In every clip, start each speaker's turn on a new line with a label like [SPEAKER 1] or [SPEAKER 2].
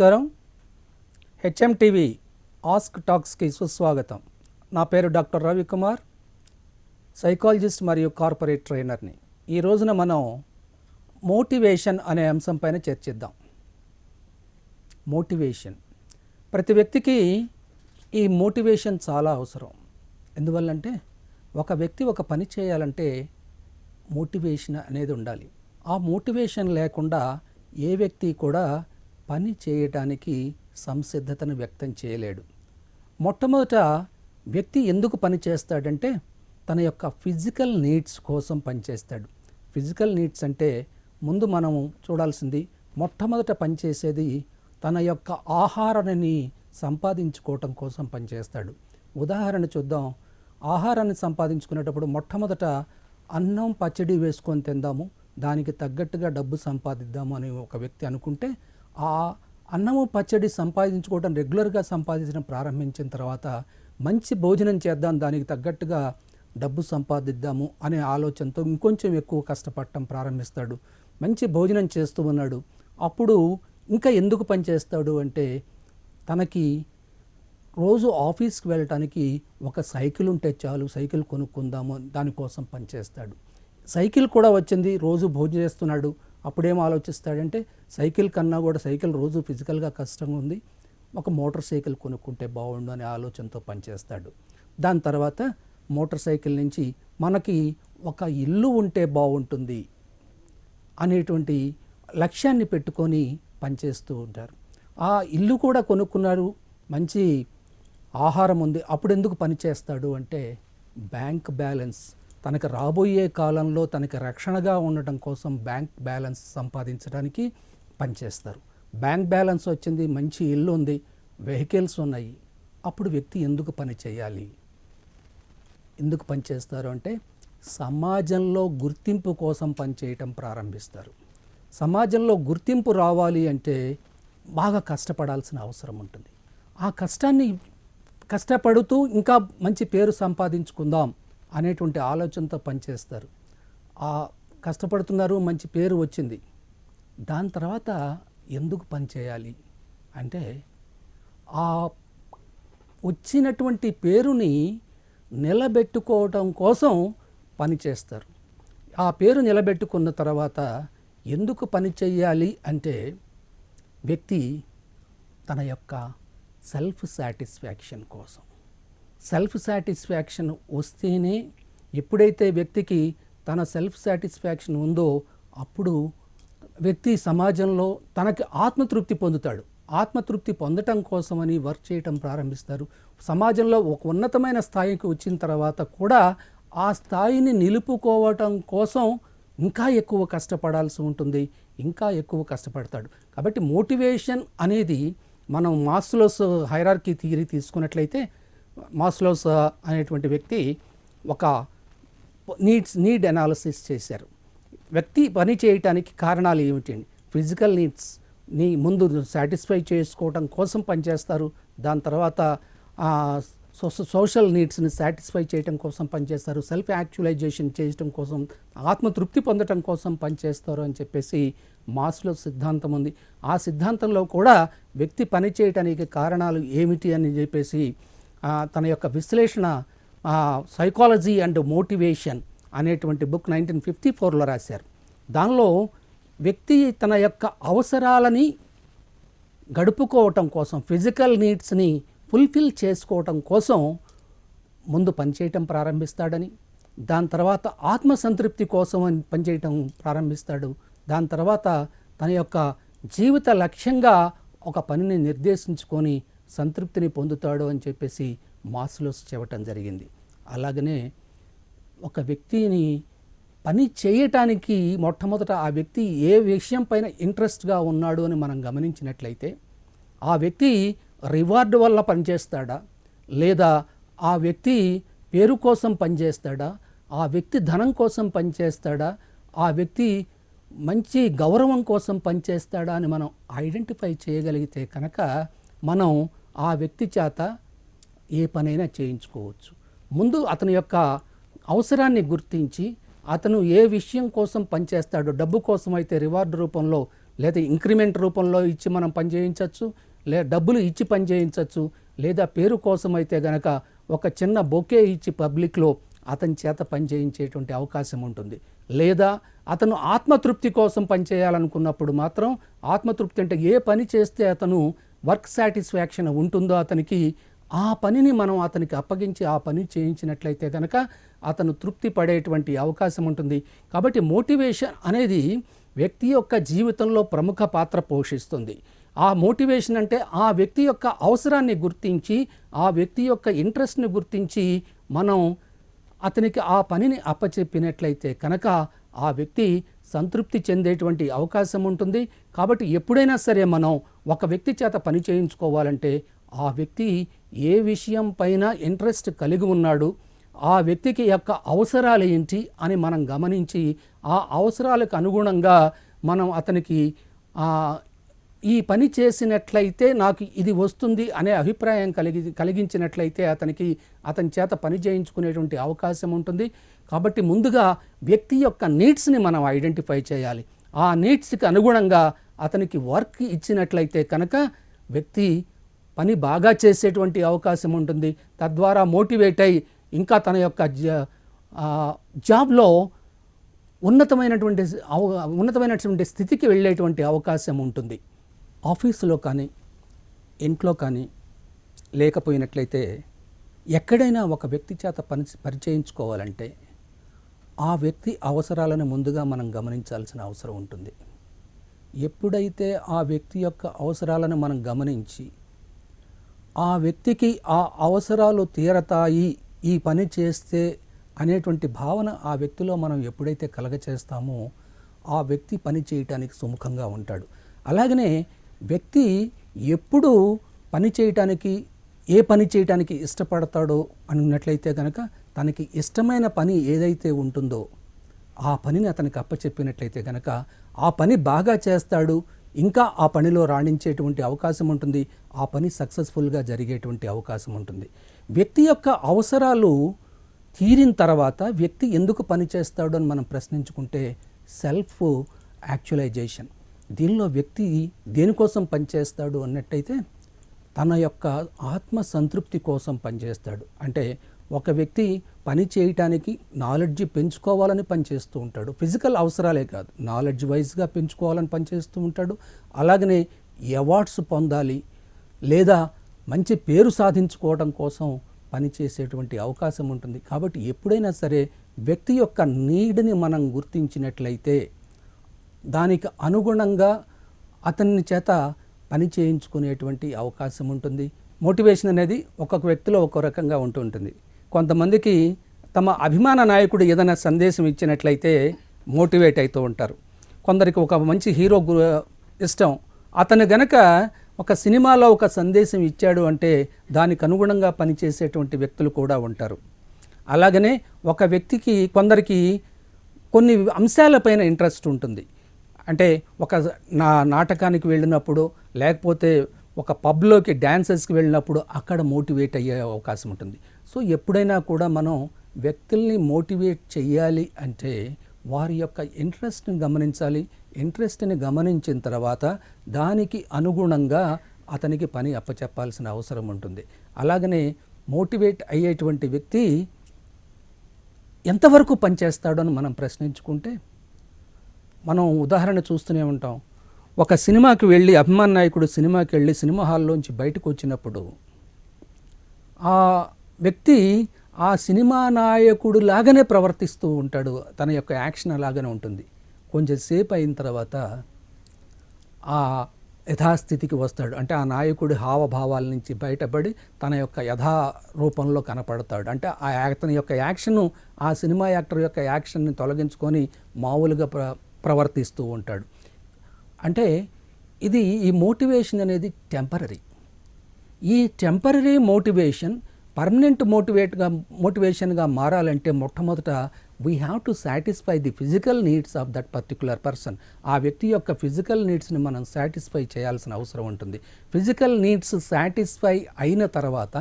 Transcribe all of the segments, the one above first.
[SPEAKER 1] నమస్కారం. HM TV ask టాక్స్కి సుస్వాగతం. నా పేరు డాక్టర్ రవికుమార్ సైకాలజిస్ట్ మరియు కార్పొరేట్ ట్రైనర్ని. ఈ రోజున మనం మోటివేషన్ అనే అంశం పైన చర్చిద్దాం. మోటివేషన్. ప్రతి వ్యక్తికి ఈ మోటివేషన్ చాలా అవసరం. ఎందువల్లంటే ఒక వ్యక్తి ఒక పని చేయాలంటే మోటివేషన్ అనేది ఉండాలి. ఆ మోటివేషన్ లేకుండా ఏ వ్యక్తి కూడా పని చేయటానికి సంసిద్ధతను వ్యక్తం చేయలేడు. మొట్టమొదట వ్యక్తి ఎందుకు పని చేస్తాడంటే తన యొక్క ఫిజికల్ నీడ్స్ కోసం పనిచేస్తాడు ఫిజికల్ నీడ్స్ అంటే ముందు మనం చూడాల్సింది మొట్టమొదట పనిచేసేది తన యొక్క ఆహారాన్ని సంపాదించుకోవటం కోసం పనిచేస్తాడు ఉదాహరణ చూద్దాం. ఆహారాన్ని సంపాదించుకునేటప్పుడు మొట్టమొదట అన్నం పచ్చడి వేసుకొని తిందాము. దానికి తగ్గట్టుగా డబ్బు సంపాదిద్దాము అని ఒక వ్యక్తి అనుకుంటే ఆ అన్నము పచ్చడి సంపాదించుకోవడం రెగ్యులర్గా సంపాదించడం ప్రారంభించిన తర్వాత మంచి భోజనం చేద్దాం దానికి తగ్గట్టుగా డబ్బు సంపాదిద్దాము అనే ఆలోచనతో ఇంకొంచెం ఎక్కువ కష్టపడటం ప్రారంభిస్తాడు. మంచి భోజనం చేస్తూ ఉన్నాడు. అప్పుడు ఇంకా ఎందుకు పనిచేస్తాడు అంటే తనకి రోజు ఆఫీస్కి వెళ్ళటానికి ఒక సైకిల్ ఉంటే చాలు సైకిల్ కొనుక్కుందాము దానికోసం పనిచేస్తాడు సైకిల్ కూడా వచ్చింది రోజు భోజనం చేస్తున్నాడు. అప్పుడేం ఆలోచిస్తాడంటే సైకిల్ కన్నా కూడా సైకిల్ రోజు ఫిజికల్గా కష్టంగా ఉంది. ఒక మోటార్ సైకిల్ కొనుక్కుంటే బాగుండు అనే ఆలోచనతో పనిచేస్తాడు. దాని తర్వాత మోటార్ సైకిల్ నుంచి మనకి ఒక ఇల్లు ఉంటే బాగుంటుంది అనేటువంటి లక్ష్యాన్ని పెట్టుకొని పనిచేస్తూ ఉంటారు. ఆ ఇల్లు కూడా కొనుక్కున్నారు మంచి ఆహారం ఉంది అప్పుడు ఎందుకు పని చేస్తాడు అంటే బ్యాంక్ బ్యాలెన్స్ తనకు రాబోయే కాలంలో తనకి రక్షణగా ఉండటం కోసం బ్యాంక్ బ్యాలెన్స్ సంపాదించడానికి పనిచేస్తారు. బ్యాంక్ బ్యాలెన్స్ వచ్చింది మంచి ఇల్లు ఉంది వెహికల్స్ ఉన్నాయి. అప్పుడు వ్యక్తి ఎందుకు పని చేయాలి? ఎందుకు పనిచేస్తారు అంటే సమాజంలో గుర్తింపు కోసం పనిచేయటం ప్రారంభిస్తారు. సమాజంలో గుర్తింపు రావాలి అంటే బాగా కష్టపడాల్సిన అవసరం ఉంటుంది. ఆ కష్టాన్ని కష్టపడుతూ ఇంకా మంచి పేరు సంపాదించుకుందాం. అనేటువంటి ఆలోచనతో పనిచేస్తారు. ఆ కష్టపడుతున్నారు మంచి పేరు వచ్చింది. దాని తర్వాత ఎందుకు పనిచేయాలి అంటే ఆ వచ్చినటువంటి పేరుని నిలబెట్టుకోవటం కోసం పని చేస్తారు. ఆ పేరు నిలబెట్టుకున్న తర్వాత ఎందుకు పని చేయాలి అంటే వ్యక్తి తన యొక్క సెల్ఫ్ సాటిస్ఫాక్షన్ కోసం. సెల్ఫ్ సాటిస్ఫాక్షన్ వస్తేనే ఎప్పుడైతే వ్యక్తికి తన సెల్ఫ్ సాటిస్ఫాక్షన్ ఉందో అప్పుడు వ్యక్తి సమాజంలో తనకి ఆత్మతృప్తి పొందుతాడు. ఆత్మతృప్తి పొందటం కోసమని వర్క్ చేయటం ప్రారంభిస్తారు. సమాజంలో ఒక ఉన్నతమైన స్థాయికి వచ్చిన తర్వాత కూడా ఆ స్థాయిని నిలుపుకోవటం కోసం ఇంకా ఎక్కువ కష్టపడాల్సి ఉంటుంది. ఇంకా ఎక్కువ కష్టపడతాడు. కాబట్టి మోటివేషన్ అనేది మనం మాస్లోస్ హైరార్కీ థియరీ తీసుకున్నట్లయితే మాస్లోస్ అనేటువంటి వ్యక్తి ఒక నీడ్స్ నీడ్ అనాలిసిస్ చేశారు. వ్యక్తి పని చేయటానికి కారణాలు ఏమిటండి ఫిజికల్ నీడ్స్ నీ ముందు సాటిస్ఫై చేసుకోవటం కోసం పనిచేస్తారు. దాని తర్వాత సోషల్ నీడ్స్ని సాటిస్ఫై చేయటం కోసం పనిచేస్తారు. సెల్ఫ్ యాక్చువలైజేషన్ చేయటం కోసం ఆత్మతృప్తి పొందటం కోసం పనిచేస్తారు అని చెప్పేసి మాస్లో సిద్ధాంతం ఉంది. ఆ సిద్ధాంతంలో కూడా వ్యక్తి పని చేయటానికి కారణాలు ఏమిటి అని చెప్పేసి తన యొక్క విశ్లేషణ సైకాలజీ అండ్ మోటివేషన్ అనేటువంటి బుక్ నైన్టీన్ ఫిఫ్టీ ఫోర్లో రాశారు. దానిలో వ్యక్తి తన యొక్క అవసరాలని గడుపుకోవటం కోసం ఫిజికల్ నీడ్స్ని ఫుల్ఫిల్ చేసుకోవటం కోసం ముందు పనిచేయటం ప్రారంభిస్తాడని దాని తర్వాత ఆత్మసంతృప్తి కోసం పనిచేయటం ప్రారంభిస్తాడు. దాని తర్వాత తన యొక్క జీవిత లక్ష్యంగా ఒక పనిని నిర్దేశించుకొని సంతృప్తిని పొందుతాడు అని చెప్పేసి మాస్లోస్ చెప్పటం జరిగింది. అలాగనే ఒక వ్యక్తిని పని చేయటానికి మొట్టమొదట ఆ వ్యక్తి ఏ విషయం పైన ఇంట్రెస్ట్గా ఉన్నాడు అని మనం గమనించినట్లయితే ఆ వ్యక్తి రివార్డు వల్ల పనిచేస్తాడా లేదా ఆ వ్యక్తి పేరు కోసం పనిచేస్తాడా ఆ వ్యక్తి ధనం కోసం పనిచేస్తాడా ఆ వ్యక్తి మంచి గౌరవం కోసం పనిచేస్తాడా అని మనం ఐడెంటిఫై చేయగలిగితే కనుక మనం ఆ వ్యక్తి చేత ఏ పనైనా చేయించుకోవచ్చు. ముందు అతని యొక్క అవసరాన్ని గుర్తించి అతను ఏ విషయం కోసం పనిచేస్తాడో డబ్బు కోసం అయితే రివార్డ్ రూపంలో లేదా ఇంక్రిమెంట్ రూపంలో ఇచ్చి మనం పని చేయించవచ్చు లే డబ్బులు ఇచ్చి పని చేయించవచ్చు లేదా పేరు కోసం అయితే గనక ఒక చిన్న బొకే ఇచ్చి పబ్లిక్లో అతని చేత పనిచేయించేటువంటి అవకాశం ఉంటుంది. లేదా అతను ఆత్మతృప్తి కోసం పనిచేయాలనుకున్నప్పుడు మాత్రం ఆత్మతృప్తి అంటే ఏ పని చేస్తే అతను వర్క్ సాటిస్ఫాక్షన్ ఉంటుందో అతనికి ఆ పనిని మనం అతనికి అప్పగించి ఆ పని చేయించినట్లయితే కనుక అతను తృప్తి పడేటువంటి అవకాశం ఉంటుంది. కాబట్టి మోటివేషన్ అనేది వ్యక్తి యొక్క జీవితంలో ప్రముఖ పాత్ర పోషిస్తుంది. ఆ మోటివేషన్ అంటే ఆ వ్యక్తి యొక్క అవసరాన్ని గుర్తించి ఆ వ్యక్తి యొక్క ఇంట్రెస్ట్ని గుర్తించి మనం అతనికి ఆ పనిని అప్పచెప్పినట్లయితే కనుక ఆ వ్యక్తి సంతృప్తి చెందేటువంటి అవకాశం ఉంటుంది. కాబట్టి ఎప్పుడైనా సరే మనం ఒక వ్యక్తి చేత పని చేయించుకోవాలంటే ఆ వ్యక్తి ఏ విషయం పైన ఇంట్రెస్ట్ కలిగి ఉన్నాడు ఆ వ్యక్తికి యొక్క అవసరాలు ఏంటి అని మనం గమనించి ఆ అవసరాలకు అనుగుణంగా మనం అతనికి ఈ పని చేసినట్లయితే నాకు ఇది వస్తుంది అనే అభిప్రాయం కలిగి కలిగించినట్లయితే అతనికి అతని చేత పని చేయించుకునేటువంటి అవకాశం ఉంటుంది. కాబట్టి ముందుగా వ్యక్తి యొక్క నీడ్స్ని మనం ఐడెంటిఫై చేయాలి. ఆ నీడ్స్కి అనుగుణంగా అతనికి వర్క్ ఇచ్చినట్లయితే కనుక వ్యక్తి పని బాగా చేసేటువంటి అవకాశం ఉంటుంది. తద్వారా మోటివేట్ అయి ఇంకా తన యొక్క జాబ్లో ఉన్నతమైనటువంటి ఉన్నతమైనటువంటి స్థితికి వెళ్ళేటువంటి అవకాశం ఉంటుంది. ఆఫీసులో కానీ ఇంట్లో కానీ లేకపోయినట్లయితే ఎక్కడైనా ఒక వ్యక్తి చేత పని పరిచయించుకోవాలంటే ఆ వ్యక్తి అవసరాలను ముందుగా మనం గమనించాల్సిన అవసరం ఉంటుంది. ఎప్పుడైతే ఆ వ్యక్తి యొక్క అవసరాలను మనం గమనించి ఆ వ్యక్తికి ఆ అవసరాలు తీరతాయి ఈ పని చేస్తే అనేటువంటి భావన ఆ వ్యక్తిలో మనం ఎప్పుడైతే కలగచేస్తామో ఆ వ్యక్తి పని చేయటానికి సుముఖంగా ఉంటాడు. అలాగనే వ్యక్తి ఎప్పుడు పని చేయటానికి ఏ పని చేయటానికి ఇష్టపడతాడో అనున్నట్లయితే కనుక తనకి ఇష్టమైన పని ఏదైతే ఉంటుందో ఆ పనిని అతనికి అప్పచెప్పినట్లయితే కనుక ఆ పని బాగా చేస్తాడు ఇంకా ఆ పనిలో రాణించేటువంటి అవకాశం ఉంటుంది ఆ పని సక్సెస్ఫుల్గా జరిగేటువంటి అవకాశం ఉంటుంది. వ్యక్తి యొక్క అవసరాలు తీరిన తర్వాత వ్యక్తి ఎందుకు పని చేస్తాడు అని మనం ప్రశ్నించుకుంటే సెల్ఫ్ యాక్చువలైజేషన్. దీనిలో వ్యక్తి దేనికోసం పనిచేస్తాడు అన్నట్టయితే తన యొక్క ఆత్మ సంతృప్తి కోసం పనిచేస్తాడు. అంటే ఒక వ్యక్తి పని చేయటానికి నాలెడ్జ్ పెంచుకోవాలని పనిచేస్తూ ఉంటాడు. ఫిజికల్ అవసరాలే కాదు. నాలెడ్జ్ వైజ్గా పెంచుకోవాలని పనిచేస్తూ ఉంటాడు. అలాగనే అవార్డ్స్ పొందాలి లేదా మంచి పేరు సాధించుకోవడం కోసం పనిచేసేటువంటి అవకాశం ఉంటుంది. కాబట్టి ఎప్పుడైనా సరే వ్యక్తి యొక్క నీడ్ని మనం గుర్తించినట్లయితే దానికి అనుగుణంగా అతని చేత పని చేయించుకునేటువంటి అవకాశం ఉంటుంది. మోటివేషన్ అనేది ఒక్కొక్క వ్యక్తిలో ఒక్కో రకంగా ఉంటూ ఉంటుంది. కొంతమందికి తమ అభిమాన నాయకుడు ఏదైనా సందేశం ఇచ్చినట్లయితే మోటివేట్ అవుతూ ఉంటారు. కొందరికి ఒక మంచి హీరో గు- ఇష్టం. అతను గనక ఒక సినిమాలో ఒక సందేశం ఇచ్చాడు అంటే దానికి అనుగుణంగా పనిచేసేటువంటి వ్యక్తులు కూడా ఉంటారు. అలాగనే ఒక వ్యక్తికి కొందరికి కొన్ని అంశాలపైన ఇంట్రెస్ట్ ఉంటుంది. అంటే ఒక నా నాటకానికి వెళ్ళినప్పుడు లేకపోతే ఒక పబ్లోకి డ్యాన్సెస్కి వెళ్ళినప్పుడు అక్కడ మోటివేట్ అయ్యే అవకాశం ఉంటుంది. సో ఎప్పుడైనా కూడా మనం వ్యక్తుల్ని మోటివేట్ చేయాలి అంటే వారి యొక్క ఇంట్రెస్ట్ని గమనించాలి. ఇంట్రెస్ట్ని గమనించిన తర్వాత దానికి అనుగుణంగా అతనికి పని అప్పచెప్పాల్సిన అవసరం ఉంటుంది. అలాగనే మోటివేట్ అయ్యేటువంటి వ్యక్తి ఎంతవరకు పనిచేస్తాడో అని మనం ప్రశ్నించుకుంటే మనం ఉదాహరణ చూస్తూనే ఉంటాం. ఒక సినిమాకి వెళ్ళి అభిమాన నాయకుడు సినిమాకి వెళ్ళి సినిమా హాల్లోంచి బయటకు వచ్చినప్పుడు ఆ వ్యక్తి ఆ సినిమా నాయకుడు లాగానే ప్రవర్తిస్తూ ఉంటాడు. తన యొక్క యాక్షన్ అలాగనే ఉంటుంది. కొంచెం సేపు అయిన తర్వాత ఆ యథాస్థితికి వస్తాడు. అంటే ఆ నాయకుడి హావభావాల నుంచి బయటపడి తన యొక్క యథా రూపంలో కనపడతాడు. అంటే ఆ అతని యొక్క యాక్షను ఆ సినిమా యాక్టర్ యొక్క యాక్షన్ని తొలగించుకొని మామూలుగా ప్ర ప్రవర్తిస్తూ ఉంటాడు. అంటే ఇది ఈ మోటివేషన్ అనేది టెంపరీ ఈ టెంపరీ మోటివేషన్ పర్మనెంట్ మోటివేట్గా మోటివేషన్గా మారాలంటే మొట్టమొదట we have to satisfy the physical needs of that particular person ఆ వ్యక్తి యొక్క ఫిజికల్ నీడ్స్ని మనం సాటిస్ఫై చేయాల్సిన అవసరం ఉంటుంది. ఫిజికల్ నీడ్స్ సాటిస్ఫై అయిన తర్వాత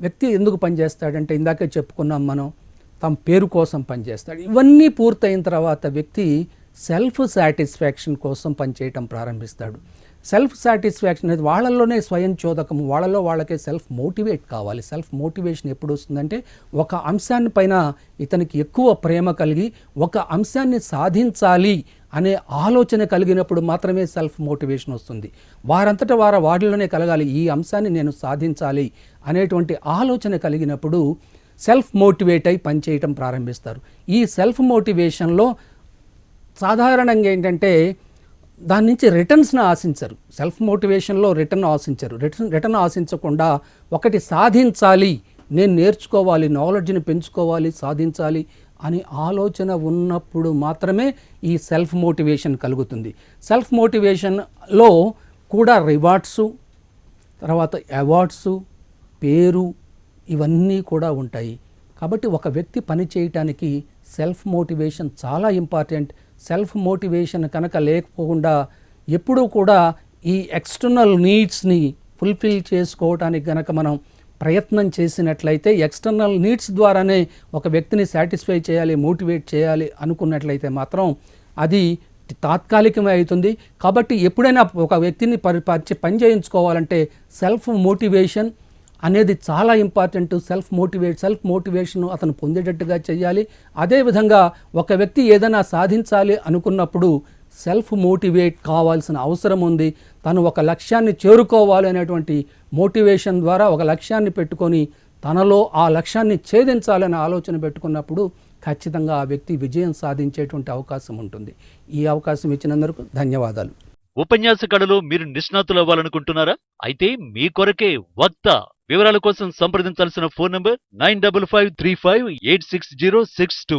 [SPEAKER 1] వ్యక్తి ఎందుకు పనిచేస్తాడంటే ఇందాకే చెప్పుకున్నాం మనం తమ పేరు కోసం పనిచేస్తాడు. ఇవన్నీ పూర్తయిన తర్వాత వ్యక్తి సెల్ఫ్ సాటిస్ఫాక్షన్ కోసం పనిచేయటం ప్రారంభిస్తాడు. సెల్ఫ్ సాటిస్ఫాక్షన్ అనేది వాళ్ళల్లోనే స్వయం చోదకం వాళ్ళలో వాళ్ళకే సెల్ఫ్ మోటివేట్ కావాలి. సెల్ఫ్ మోటివేషన్ ఎప్పుడు వస్తుందంటే ఒక అంశాన్ని పైన ఇతనికి ఎక్కువ ప్రేమ కలిగి ఒక అంశాన్ని సాధించాలి అనే ఆలోచన కలిగినప్పుడు మాత్రమే సెల్ఫ్ మోటివేషన్ వస్తుంది. వారంతట వార వాటిలోనే కలగాలి. ఈ అంశాన్ని నేను సాధించాలి అనేటువంటి ఆలోచన కలిగినప్పుడు సెల్ఫ్ మోటివేట్ అయి పనిచేయటం ప్రారంభిస్తారు. ఈ సెల్ఫ్ మోటివేషన్లో సాధారణంగా ఏంటంటే దాని నుంచి రిటర్న్స్ని ఆశించరు. సెల్ఫ్ మోటివేషన్లో రిటర్న్ ఆశించరు. రిటర్న్ రిటర్న్ ఆశించకుండా ఒకటి సాధించాలి నేను నేర్చుకోవాలి నాలెడ్జ్ని పెంచుకోవాలి సాధించాలి అని ఆలోచన ఉన్నప్పుడు మాత్రమే ఈ సెల్ఫ్ మోటివేషన్ కలుగుతుంది. సెల్ఫ్ మోటివేషన్లో కూడా రివార్డ్సు తర్వాత అవార్డ్స్ పేరు ఇవన్నీ కూడా ఉంటాయి. కాబట్టి ఒక వ్యక్తి పని చేయటానికి సెల్ఫ్ మోటివేషన్ చాలా ఇంపార్టెంట్. సెల్ఫ్ మోటివేషన్ కనుక లేకపోకుండా ఎప్పుడూ కూడా ఈ ఎక్స్టర్నల్ నీడ్స్ని ఫుల్ఫిల్ చేసుకోవటానికి కనుక మనం ప్రయత్నం చేసినట్లయితే ఎక్స్టర్నల్ నీడ్స్ ద్వారానే ఒక వ్యక్తిని సాటిస్ఫై చేయాలి మోటివేట్ చేయాలి అనుకున్నట్లయితే మాత్రం అది తాత్కాలికమే అవుతుంది. కాబట్టి ఎప్పుడైనా ఒక వ్యక్తిని పరి పని చేయించుకోవాలంటే సెల్ఫ్ మోటివేషన్ అనేది చాలా important self motivate self motivation అతను పొందేటట్టుగా చేయాలి అదేవిధంగా ఒక వ్యక్తి ఏదైనా సాధించాలి అనుకున్నప్పుడు సెల్ఫ్ మోటివేట్ కావాల్సిన అవసరం ఉంది. తను ఒక లక్ష్యాన్ని చేరుకోవాలి అనేటువంటి మోటివేషన్ ద్వారా ఒక లక్ష్యాన్ని పెట్టుకొని తనలో ఆ లక్ష్యాన్ని ఛేదించాలనే ఆలోచన పెట్టుకున్నప్పుడు ఖచ్చితంగా ఆ వ్యక్తి విజయం సాధించేటువంటి అవకాశం ఉంటుంది. ఈ అవకాశం ఇచ్చినందుకు ధన్యవాదాలు.
[SPEAKER 2] ఉపన్యాస కళలో మీరు నిష్ణాతులు అవ్వాలనుకుంటున్నారా అయితే మీ కొరకే వక్త వివరాల కోసం సంప్రదించాల్సిన phone number nine double five three five eight six zero six two.